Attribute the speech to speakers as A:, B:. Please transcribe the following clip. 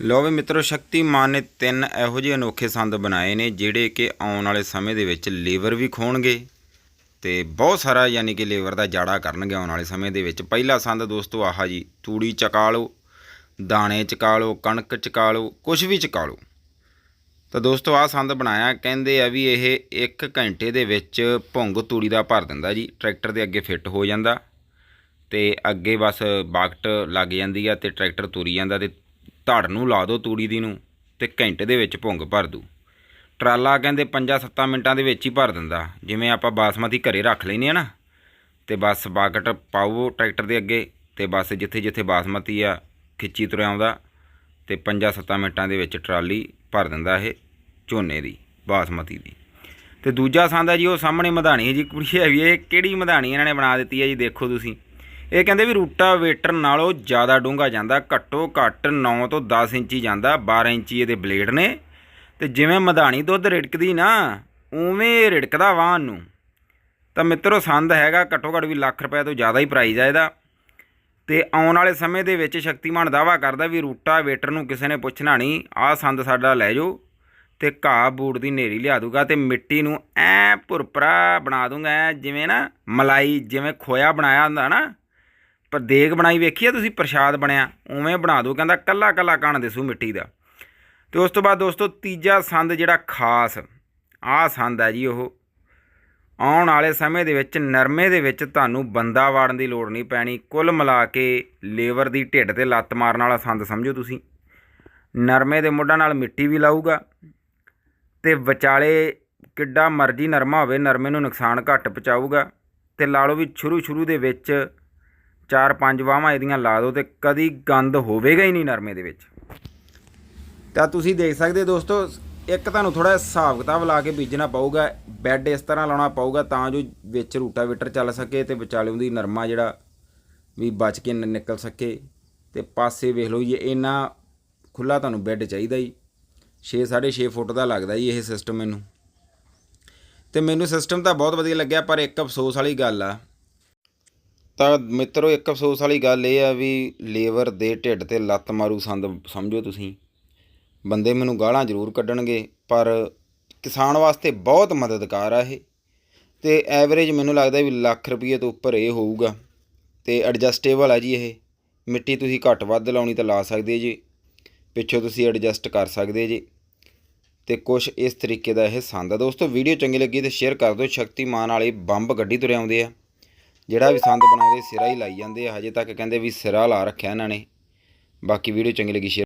A: ਲੋ ਵੀ ਮਿੱਤਰੋ, ਸ਼ਕਤੀਮਾਨ ਨੇ ਤਿੰਨ ਇਹੋ ਜਿਹੇ ਅਨੋਖੇ ਸੰਦ ਬਣਾਏ ਨੇ, ਜਿਹੜੇ ਕਿ ਆਉਣ ਵਾਲੇ ਸਮੇਂ ਦੇ ਵਿੱਚ ਲੇਬਰ ਵੀ ਖੋਣਗੇ ਤੇ ਬਹੁਤ ਸਾਰਾ ਯਾਨੀ ਕਿ ਲੇਬਰ ਦਾ ਜਾੜਾ ਕਰਨਗੇ ਆਉਣ ਵਾਲੇ ਸਮੇਂ ਦੇ ਵਿੱਚ। ਪਹਿਲਾ ਸੰਦ ਦੋਸਤੋ ਆਹ ਜੀ, ਤੂੜੀ ਚਕਾ ਲਓ, ਦਾਣੇ ਚਕਾ ਲਓ, ਕਣਕ ਚਕਾ ਲਓ ਕੁਝ ਵੀ ਚਕਾ ਲਓ। ਤਾਂ ਦੋਸਤੋ ਆਹ ਸੰਦ ਬਣਾਇਆ, ਕਹਿੰਦੇ ਆ ਵੀ ਇਹ 1 ਘੰਟੇ ਦੇ ਵਿੱਚ ਭੁੰਗ ਤੂੜੀ ਦਾ ਭਰ ਦਿੰਦਾ ਜੀ, ਟਰੈਕਟਰ ਦੇ ਅੱਗੇ ਫਿੱਟ ਹੋ ਜਾਂਦਾ ਤੇ ਅੱਗੇ ਬਸ ਬਾਕਟ ਲੱਗ ਜਾਂਦੀ ਆ ਤੇ ਟਰੈਕਟਰ ਤੁਰੀ ਜਾਂਦਾ ਤੇ ਧੜ ਨੂੰ ਲਾ ਦਿਓ ਤੂੜੀ ਦੀ ਨੂੰ ਤੇ ਘੰਟੇ ਦੇ ਵਿੱਚ ਭੁੰਗ ਭਰ ਦੂ। ਟਰਾਲਾ ਕਹਿੰਦੇ 5-7 ਮਿੰਟਾਂ ਦੇ ਵਿੱਚ ਹੀ ਭਰ ਦਿੰਦਾ। ਜਿਵੇਂ ਆਪਾਂ ਬਾਸਮਤੀ ਘਰੇ ਰੱਖ ਲੈਨੇ ਆ ਨਾ, ਤੇ ਬਸ ਬਾਕਟ ਪਾਓ ਟਰੈਕਟਰ ਦੇ ਅੱਗੇ ਤੇ ਬਸ ਜਿੱਥੇ ਜਿੱਥੇ ਬਾਸਮਤੀ ਆ, ਖਿੱਚੀ ਤੁਰਿਆ ਆਉਂਦਾ ਤੇ 5-7 ਮਿੰਟਾਂ ਦੇ ਵਿੱਚ ਟਰਾਲੀ ਭਰ ਦਿੰਦਾ ਇਹ ਝੋਨੇ ਦੀ, ਬਾਸਮਤੀ ਦੀ। ਤੇ ਦੂਜਾ ਸੰਦ ਹੈ ਜੀ, ਉਹ ਸਾਹਮਣੇ ਮਧਾਣੀ ਹੈ ਜੀ, ਕੁੜੀ ਹੈ ਵੀ ਇਹ ਕਿਹੜੀ ਮਧਾਣੀ ਇਹਨਾਂ ਨੇ ਬਣਾ ਦਿੱਤੀ ਹੈ ਜੀ, ਦੇਖੋ ਤੁਸੀਂ। ਇਹ ਕਹਿੰਦੇ ਵੀ ਰੂਟਾਵੇਟਰ ਨਾਲੋਂ ਜ਼ਿਆਦਾ ਡੂੰਘਾ ਜਾਂਦਾ, ਘੱਟੋ ਘੱਟ 9 ਤੋਂ 10 ਇੰਚੀ ਜਾਂਦਾ 12 ਇੰਚੀ ਇਹਦੇ ਬਲੇਡ ਨੇ। ਤੇ ਜਿਵੇਂ ਮਧਾਣੀ ਦੁੱਧ ਰਿੜਕਦੀ ਨਾ, ਉਵੇਂ ਇਹ ਰਿੜਕਦਾ ਵਾਹਨ ਨੂੰ। ਤਾਂ ਮਿੱਤਰੋ, ਸੰਦ ਹੈਗਾ, ਘੱਟੋ ਘੱਟ ਵੀ ਲੱਖ ਰੁਪਏ ਤੋਂ ਜ਼ਿਆਦਾ ਹੀ ਪ੍ਰਾਈਜ਼ ਆ ਇਹਦਾ। ਤੇ ਆਉਣ ਵਾਲੇ ਸਮੇਂ ਦੇ ਵਿੱਚ ਸ਼ਕਤੀਮਾਨ ਦਾਵਾ ਕਰਦਾ ਵੀ ਰੂਟਾਵੇਟਰ ਨੂੰ ਕਿਸੇ ਨੇ ਪੁੱਛਣਾ ਨਹੀਂ, ਆਹ ਸੰਦ ਸਾਡਾ ਲੈ ਜਾਓ ਤੇ ਘਾਹ ਬੂੜ ਦੀ ਨੇਰੀ ਲਿਆ ਦੂਗਾ ਤੇ ਮਿੱਟੀ ਨੂੰ ਐ ਭੁਰਪਰਾ ਬਣਾ ਦੂੰਗਾ, ਐਂ ਜਿਵੇਂ ਨਾ ਮਲਾਈ, ਜਿਵੇਂ ਖੋਇਆ ਬਣਾਇਆ ਹੁੰਦਾ ਨਾ ਪਰ ਦੇਗ ਬਣਾਈ ਵੇਖੀ ਆ ਤੁਸੀਂ, ਪ੍ਰਸ਼ਾਦ ਬਣਿਆ, ਉਵੇਂ ਬਣਾ ਦੋ ਕਹਿੰਦਾ ਕੱਲਾ ਕੱਲਾ ਕਣ ਦਿਸੂ ਮਿੱਟੀ ਦਾ। ਤੇ ਉਸ ਤੋਂ ਬਾਅਦ ਦੋਸਤੋ, ਤੀਜਾ ਸੰਦ ਜਿਹੜਾ ਖਾਸ ਆਹ ਸੰਦ ਹੈ ਜੀ ਉਹ। ਆਉਣ ਵਾਲੇ ਸਮੇਂ ਦੇ ਵਿੱਚ, ਨਰਮੇ ਦੇ ਵਿੱਚ ਤੁਹਾਨੂੰ ਬੰਦਾ ਵਾੜਨ ਦੀ ਲੋੜ ਨਹੀਂ ਪੈਣੀ, ਕੁੱਲ ਮਿਲਾ ਕੇ ਲੇਬਰ ਦੀ ਢਿੱਡ ਤੇ ਲੱਤ ਮਾਰਨ ਵਾਲਾ ਸੰਦ ਸਮਝੋ ਤੁਸੀਂ। ਨਰਮੇ ਦੇ ਮੁੱਢਾਂ ਨਾਲ ਮਿੱਟੀ ਵੀ ਲਾਊਗਾ ਤੇ ਵਿਚਾਲੇ ਕਿੱਡਾ ਮਰਜ਼ੀ ਨਰਮਾ ਹੋਵੇ, ਨਰਮੇ ਨੂੰ ਨੁਕਸਾਨ ਘੱਟ ਪਹੁੰਚਾਊਗਾ ਤੇ ਲਾ ਲਓ ਵੀ ਸ਼ੁਰੂ ਸ਼ੁਰੂ ਦੇ ਵਿੱਚ ਚਾਰ ਪੰਜ ਵਾਹਾਂ ਇਹਦੀਆਂ ਲਾ ਦਿਓ ਤੇ ਕਦੀ ਗੰਦ ਹੋਵੇਗਾ ਹੀ ਨਹੀਂ ਨਰਮੇ ਦੇ ਵਿੱਚ। ਤਾਂ ਤੁਸੀਂ ਦੇਖ ਸਕਦੇ ਹੋ ਦੋਸਤੋ, ਇੱਕ ਤੁਹਾਨੂੰ ਥੋੜਾ ਹਿਸਾਬ ਕਿਤਾਬ ਲਾ ਕੇ ਬੀਜਣਾ ਪਊਗਾ, ਬੈੱਡ ਇਸ ਤਰ੍ਹਾਂ ਲਾਉਣਾ ਪਊਗਾ ਤਾਂ ਜੋ ਵਿੱਚ ਰੂਟਾਵੇਟਰ ਚੱਲ ਸਕੇ ਤੇ ਵਿਚਾਲੇ ਉਹਦੀ ਨਰਮਾ ਜਿਹੜਾ ਵੀ ਬਚ ਕੇ ਨਿਕਲ ਸਕੇ। ਤੇ ਪਾਸੇ ਵੇਖ ਲਓ ਜੀ, ਇੰਨਾ ਖੁੱਲਾ ਤੁਹਾਨੂੰ ਬੈੱਡ ਚਾਹੀਦਾ ਜੀ। 6 6.5 ਫੁੱਟ ਦਾ ਲੱਗਦਾ ਜੀ ਇਹ ਸਿਸਟਮ ਮੈਨੂੰ। ਤੇ ਮੈਨੂੰ ਸਿਸਟਮ ਤਾਂ ਬਹੁਤ ਵਧੀਆ ਲੱਗਿਆ, ਪਰ ਇੱਕ ਅਫਸੋਸ ਵਾਲੀ ਗੱਲ ਆ ਤਾਂ ਮਿੱਤਰੋ, ਇੱਕ ਅਫਸੋਸ ਵਾਲੀ ਗੱਲ ਇਹ ਆ ਵੀ ਲੇਬਰ ਦੇ ਢਿੱਡ ਤੇ ਲੱਤ ਮਾਰੂ ਸੰਦ ਸਮਝੋ ਤੁਸੀਂ। ਬੰਦੇ ਮੈਨੂੰ ਗਾਲਾਂ ਜ਼ਰੂਰ ਕੱਢਣਗੇ, ਪਰ ਕਿਸਾਨ ਵਾਸਤੇ ਬਹੁਤ ਮਦਦਗਾਰ ਆ ਇਹ। ਤੇ ਐਵਰੇਜ ਮੈਨੂੰ ਲੱਗਦਾ ਵੀ ਲੱਖ ਰੁਪਏ ਤੋਂ ਉੱਪਰ ਇਹ ਹੋਊਗਾ। ਤੇ ਐਡਜਸਟੇਬਲ ਆ ਜੀ ਇਹ। ਮਿੱਟੀ ਤੁਸੀਂ ਘੱਟ ਵੱਧ ਲਾਉਣੀ ਤਾਂ ਲਾ ਸਕਦੇ ਜੀ। ਪਿੱਛੋਂ ਤੁਸੀਂ ਐਡਜਸਟ ਕਰ ਸਕਦੇ ਜੀ। ਤੇ ਕੁਝ ਇਸ ਤਰੀਕੇ ਦਾ ਇਹ ਸੰਦ ਆ। ਦੋਸਤੋ, ਵੀਡੀਓ ਚੰਗੀ ਲੱਗੀ ਤੇ ਸ਼ੇਅਰ ਕਰ ਦਿਓ। ਸ਼ਕਤੀਮਾਨ ਵਾਲੇ ਬੰਬ ਗੱਡੀ ਤੁਰੇ ਆਉਂਦੇ ਆ। ਜਿਹੜਾ ਵੀ ਸੰਦ ਬਣਾਉਂਦੇ, ਸਿਰਾ ਹੀ ਲਾਈ ਜਾਂਦੇ ਆ। ਹਜੇ ਤੱਕ ਕਹਿੰਦੇ ਵੀ ਸਿਰਾ ਲਾ ਰੱਖਿਆ ਇਹਨਾਂ ਨੇ। ਬਾਕੀ ਵੀਡੀਓ ਚੰਗੀ ਲੱਗੀ ਸ਼ੇਅਰ